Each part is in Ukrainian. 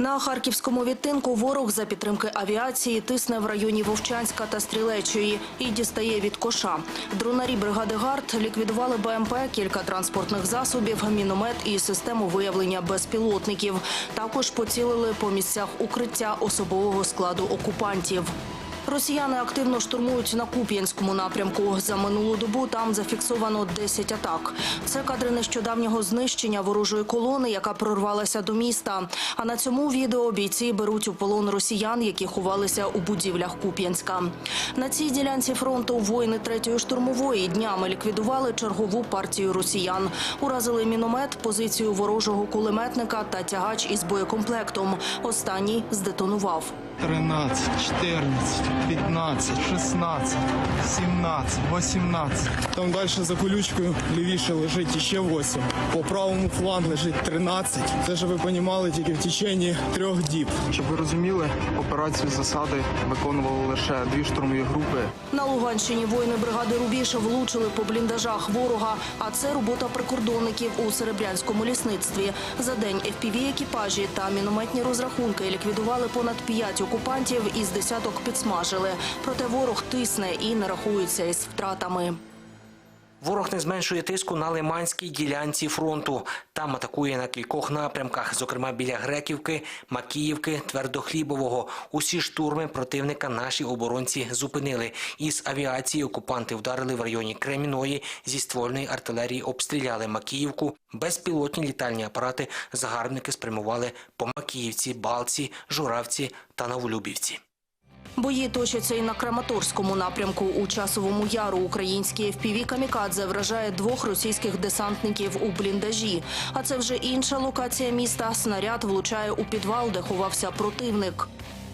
На харківському відтинку ворог за підтримки авіації тисне в районі Вовчанська та Стрілечої і дістає від коша. Дронарі бригади ГАРД ліквідували БМП, кілька транспортних засобів, міномет і систему виявлення безпілотників. Також поцілили по місцях укриття особового складу окупантів. Росіяни активно штурмують на Куп'янському напрямку. За минулу добу там зафіксовано 10 атак. Це кадри нещодавнього знищення ворожої колони, яка прорвалася до міста. А на цьому відео бійці беруть у полон росіян, які ховалися у будівлях Куп'янська. На цій ділянці фронту воїни третьої штурмової днями ліквідували чергову партію росіян. Уразили міномет, позицію ворожого кулеметника та тягач із боєкомплектом. Останній здетонував. 13, 14, 15, 16, 17, 18. Там далі за колючкою лівіше лежить іще 8. По правому флангу лежить 13. Це ж ви розуміли тільки в течение трьох діб. Щоб ви розуміли, операцію засади виконували лише дві штурмові групи. На Луганщині воїни бригади Рубіж влучили по бліндажах ворога. А це робота прикордонників у серебрянському лісництві. За день fpv екіпажі та мінометні розрахунки ліквідували понад п'ять окупантів із десяток підсмажили. Проте ворог тисне і не рахується із втратами. Ворог не зменшує тиску на Лиманській ділянці фронту. Там атакує на кількох напрямках, зокрема біля Греківки, Макіївки, Твердохлібового. Усі штурми противника наші оборонці зупинили. Із авіації окупанти вдарили в районі Креміної, зі ствольної артилерії обстріляли Макіївку. Безпілотні літальні апарати загарбники спрямували по Макіївці, Балці, Журавці та Новолюбівці. Бої точаться і на Краматорському напрямку. У часовому яру українські FPV «Камікадзе» вражає двох російських десантників у бліндажі. А це вже інша локація міста. Снаряд влучає у підвал, де ховався противник.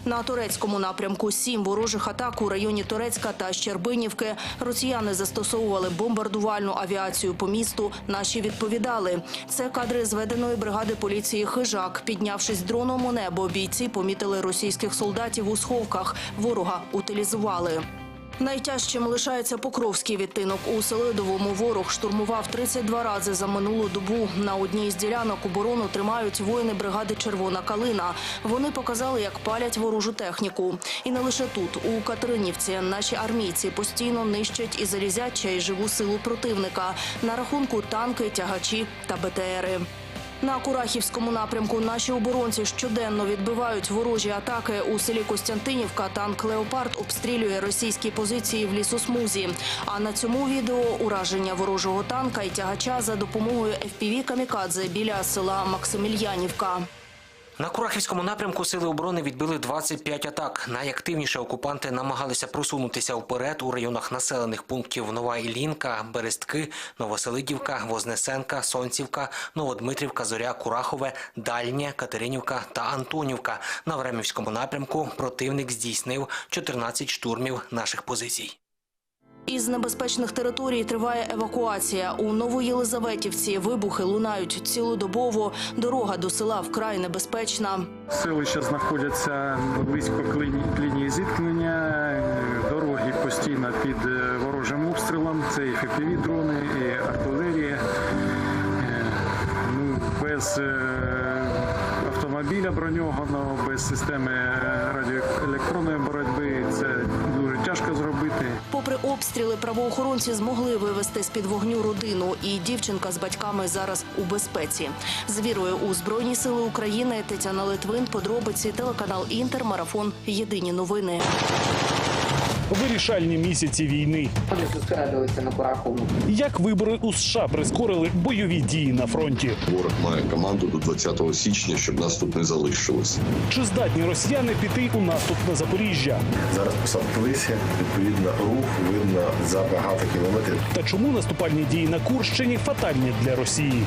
На турецькому напрямку сім ворожих атак у районі Турецька та Щербинівки. Росіяни застосовували бомбардувальну авіацію по місту. Наші відповідали. Це кадри зведеної бригади поліції Хижак. Піднявшись дроном у небо, бійці помітили російських солдатів у сховках. Ворога утилізували. Найтяжчим лишається Покровський відтинок. У Селидовому ворог штурмував 32 рази за минулу добу. На одній з ділянок оборону тримають воїни бригади Червона калина. Вони показали, як палять ворожу техніку. І не лише тут, у Катеринівці, наші армійці постійно нищать і залізяча, і живу силу противника. На рахунку танки, тягачі та БТРи. На Курахівському напрямку наші оборонці щоденно відбивають ворожі атаки. У селі Костянтинівка танк Леопард обстрілює російські позиції в лісосмузі. А на цьому відео ураження ворожого танка і тягача за допомогою FPV «Камікадзе» біля села Максимільянівка. На Курахівському напрямку сили оборони відбили 25 атак. Найактивніше окупанти намагалися просунутися вперед у районах населених пунктів Нова Іллінка, Берестки, Новоселидівка, Вознесенка, Сонцівка, Новодмитрівка, Зоря, Курахове, Дальнє, Катеринівка та Антонівка. На Времівському напрямку противник здійснив 14 штурмів наших позицій. Із небезпечних територій триває евакуація. У Новоєлизаветівці вибухи лунають цілодобово. Дорога до села вкрай небезпечна. Селища знаходяться близько лінії, зіткнення. Дороги постійно під е, ворожим обстрілом. Це і fpv дрони, і артилерія. Е, Ну, без е, автомобіля броньованого, без системи радіоелектронної тяжко зробити. Попри обстріли, правоохоронці змогли вивести з під вогню родину, і дівчинка з батьками зараз у безпеці. З вірою у збройні сили України Тетяна Литвин, подробиці телеканал Інтер, марафон. Єдині новини. Вирішальні місяці війни. Вони зосередилися на Кураховому. Як вибори у США прискорили бойові дії на фронті? Ворог має команду до 20 січня, щоб нас тут не залишилось. Чи здатні росіяни піти у наступ на Запоріжжя? Зараз посадковися, відповідно, рух видно за багато кілометрів. Та чому наступальні дії на Курщині фатальні для Росії?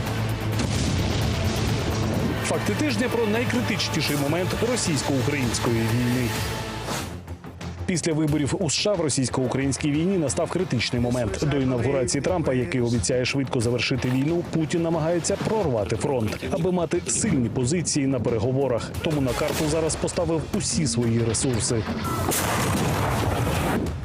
Факти тижня про найкритичніший момент російсько-української війни. Після виборів у США в російсько-українській війні настав критичний момент. До інавгурації Трампа, який обіцяє швидко завершити війну, Путін намагається прорвати фронт, аби мати сильні позиції на переговорах. Тому на карту зараз поставив усі свої ресурси.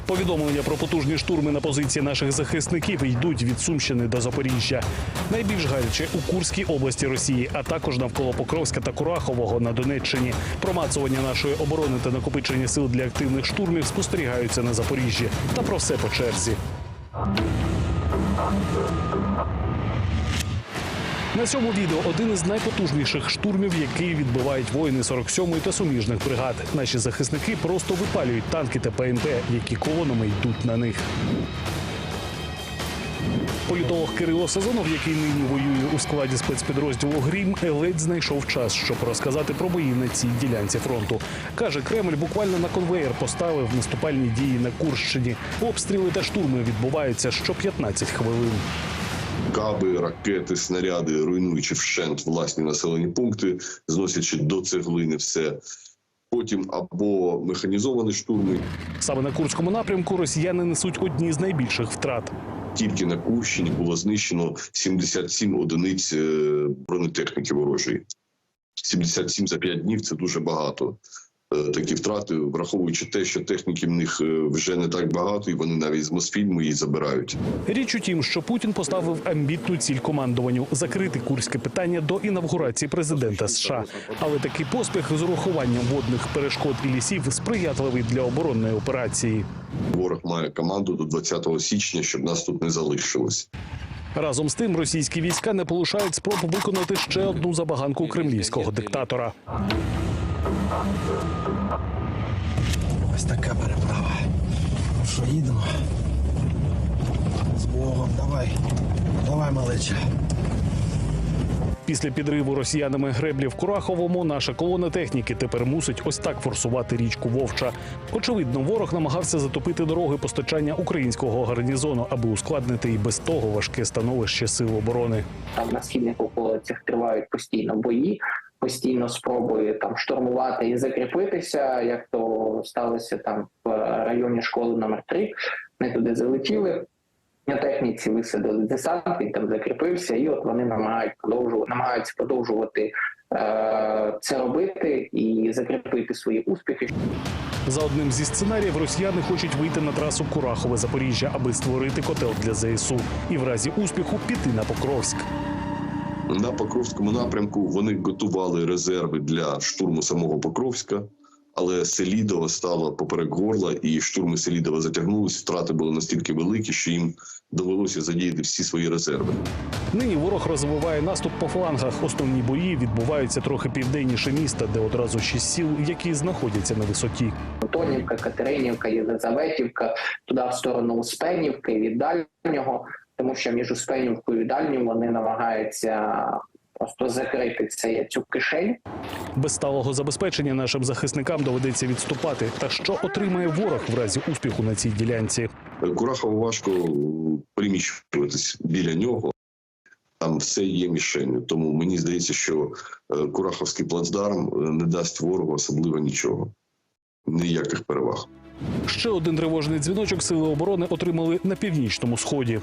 Повідомлення про потужні штурми на позиції наших захисників йдуть від Сумщини до Запоріжжя. Найбільш гаряче у Курській області Росії, а також навколо Покровська та Курахового на Донеччині. Промацування нашої оборони та накопичення сил для активних штурмів спостерігаються на Запоріжжі. Та про все по черзі. На цьому відео один із найпотужніших штурмів, який відбивають воїни 47-ї та суміжних бригад. Наші захисники просто випалюють танки та ПНП, які колонами йдуть на них. Політолог Кирило Сазонов, який нині воює у складі спецпідрозділу Грім, ледь знайшов час, щоб розказати про бої на цій ділянці фронту. каже, Кремль буквально на конвеєр поставив наступальні дії на Курщині. Обстріли та штурми відбуваються що 15 хвилин. Каби, ракети, снаряди, руйнуючи вщент власні населені пункти, зносячи до цеглини все. Потім або механізовані штурми, Саме на Курському напрямку росіяни несуть одні з найбільших втрат. тільки на Курщині було знищено 77 одиниць е, бронетехніки ворожої. 77 за 5 днів це дуже багато. Е, Такі втрати, враховуючи те, що техніки в них е, вже не так багато, і вони навіть з Мосфільму її забирають. Річ у тім, що Путін поставив амбітну ціль командуванню закрити курське питання до інавгурації президента США. Але такий поспіх з урахуванням водних перешкод і лісів сприятливий для оборонної операції. Ворог має команду до 20 січня, щоб нас тут не залишилось. Разом з тим, російські війська не полишають спроб виконати ще одну забаганку кремлівського диктатора. Ось така переправа. Ну що, їдемо? З Богом, давай. Давай, малеча. Після підриву росіянами греблі в Кураховому наша колона техніки тепер мусить ось так форсувати річку Вовча. Очевидно, ворог намагався затопити дороги постачання українського гарнізону, аби ускладнити і без того важке становище сил оборони. Там на східних околицях тривають постійно бої, постійно спроби там штурмувати і закріпитися, як то сталося там в районі школи номер 3 Ми туди залетіли. На техніці висадили десант, він там закріпився, і от вони намагають продовжувати, намагаються продовжувати е- це робити і закріпити свої успіхи. За одним зі сценаріїв росіяни хочуть вийти на трасу Курахове Запоріжжя, аби створити котел для ЗСУ і в разі успіху піти на Покровськ. На Покровському напрямку вони готували резерви для штурму самого Покровська, але Селідово стало поперек горла, і штурми Селідова затягнулись. Втрати були настільки великі, що їм довелося задіяти всі свої резерви. Нині ворог розвиває наступ по флангах. Основні бої відбуваються трохи південніше міста, де одразу шість сіл, які знаходяться на висоті. Антонівка, Катеринівка, Єлизаветівка, туди в сторону Успенівки від дальнього, тому що між Успенівкою і дальнім вони намагаються просто закрити це, цю кишень. Без сталого забезпечення нашим захисникам доведеться відступати. Та що отримає ворог в разі успіху на цій ділянці? Курахово важко приміщуватись біля нього. Там все є мішенью. Тому мені здається, що е, Кураховський плацдарм е, не дасть ворогу особливо нічого. Ніяких переваг. Ще один тривожний дзвіночок сили оборони отримали на північному сході.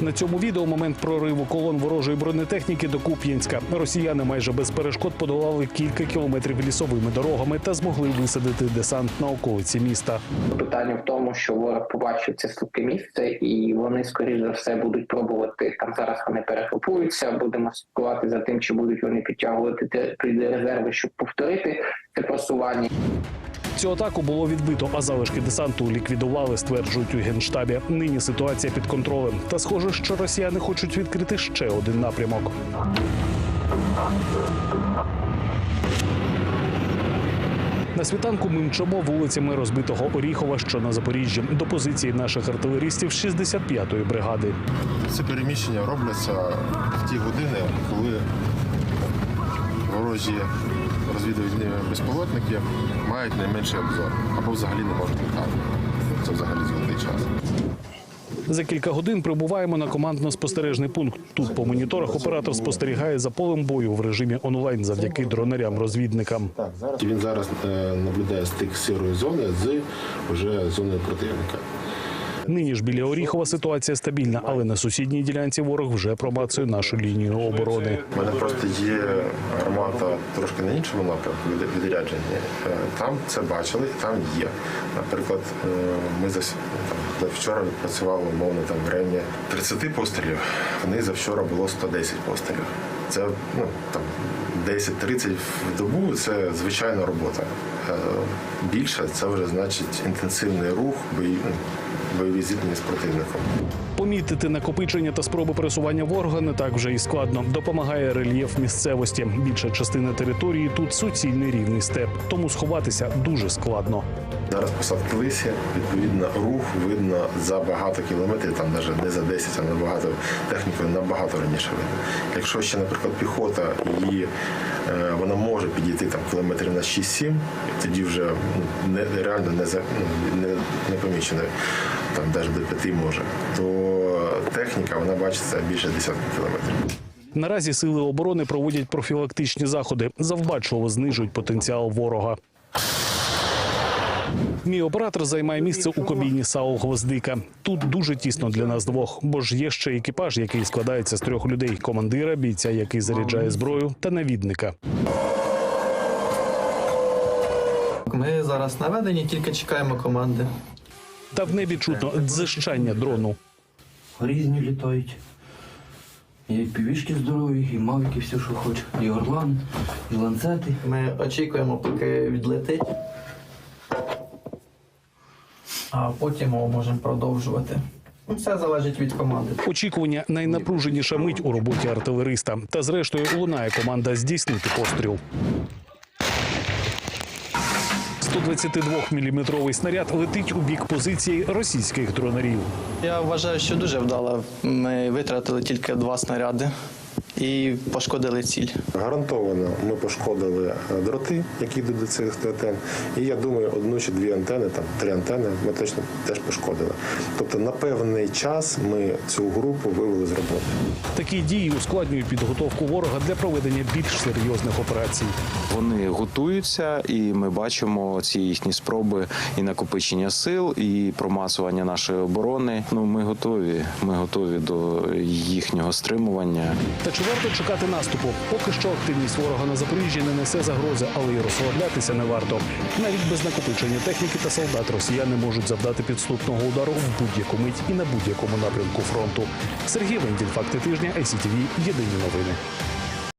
На цьому відео момент прориву колон ворожої бронетехніки до Куп'янська. Росіяни майже без перешкод подолали кілька кілометрів лісовими дорогами та змогли висадити десант на околиці міста. Питання в тому, що ворог побачив це слабке місце, і вони, скоріш за все, будуть пробувати там. Зараз вони перегрупуються. Будемо слідкувати за тим, чи будуть вони підтягувати резерви, щоб повторити це просування. Цю атаку було відбито, а залишки десанту ліквідували, стверджують у генштабі. Нині ситуація під контролем. Та схоже, що росіяни хочуть відкрити ще один напрямок. На світанку ми мчимо вулицями розбитого Оріхова, що на Запоріжжі, до позиції наших артилерістів 65-ї бригади. Ці переміщення робляться в ті години, коли ворожі розвідувальні безпілотники мають найменший обзор або взагалі не можуть літати. Це взагалі золотий час. За кілька годин прибуваємо на командно-спостережний пункт. Тут по моніторах оператор спостерігає за полем бою в режимі онлайн завдяки дронарям-розвідникам. Він зараз е, наблюдає стик сірої зони з вже зоною противника. Нині ж біля Оріхова ситуація стабільна, але на сусідній ділянці ворог вже промацує нашу лінію оборони. У мене просто є гармата трошки на іншому напрямку від- відрядження. Е, Там це бачили, там є. Наприклад, е, ми за, вчора відпрацювали умовно там в районі 30 пострілів. В них за вчора було 110 пострілів. Це ну там 10-30 в добу це звичайна робота. Е, Більше це вже значить інтенсивний рух, бої, ну, бойові зіткнення з противником. Помітити накопичення та спроби пересування ворога не так вже і складно. Допомагає рельєф місцевості. Більша частина території тут суцільний рівний степ, тому сховатися дуже складно. Зараз посадки лисі, відповідно, рух видно за багато кілометрів, там навіть не за 10, а набагато технікою набагато раніше видно. Якщо ще, наприклад, піхота її е, вона може підійти там кілометрів на 6-7, тоді вже ну, не реально не за ну, не, не помічено, там навіть до 5 може, то техніка вона бачиться більше десятки кілометрів. Наразі сили оборони проводять профілактичні заходи, завбачливо знижують потенціал ворога. Мій оператор займає місце у кабіні САУ Гвоздика. Тут дуже тісно для нас двох, бо ж є ще екіпаж, який складається з трьох людей: командира, бійця, який заряджає зброю, та навідника. Ми зараз наведені, тільки чекаємо команди. Та в небі чутно дзищання дрону. Різні літають. І півішки здорові, і мавіки, все, що хочеш. І орлан, і ланцети. Ми очікуємо, поки відлетить. А потім ми можемо продовжувати. Ну, Все залежить від команди. Очікування найнапруженіша мить у роботі артилериста. Та зрештою лунає команда здійснити постріл. 122-мм снаряд летить у бік позиції російських дронерів. Я вважаю, що дуже вдало. Ми витратили тільки два снаряди і пошкодили ціль. Гарантовано ми пошкодили е, дроти, які йдуть до цих антен. І я думаю, одну чи дві антени, там три антени, ми точно теж пошкодили. Тобто на певний час ми цю групу вивели з роботи. Такі дії ускладнюють підготовку ворога для проведення більш серйозних операцій. Вони готуються, і ми бачимо ці їхні спроби і накопичення сил, і промасування нашої оборони. Ну ми готові. Ми готові до їхнього стримування. Та чи варто чекати наступу? Поки що активність ворога на Запоріжжі не несе загрози, але й розслаблятися не варто. Навіть без накопичення техніки та солдат росіяни можуть завдати підступного удару в будь-яку мить і на будь-якому напрямку фронту. Сергій Венділь, факти тижня, ICTV, Єдині новини.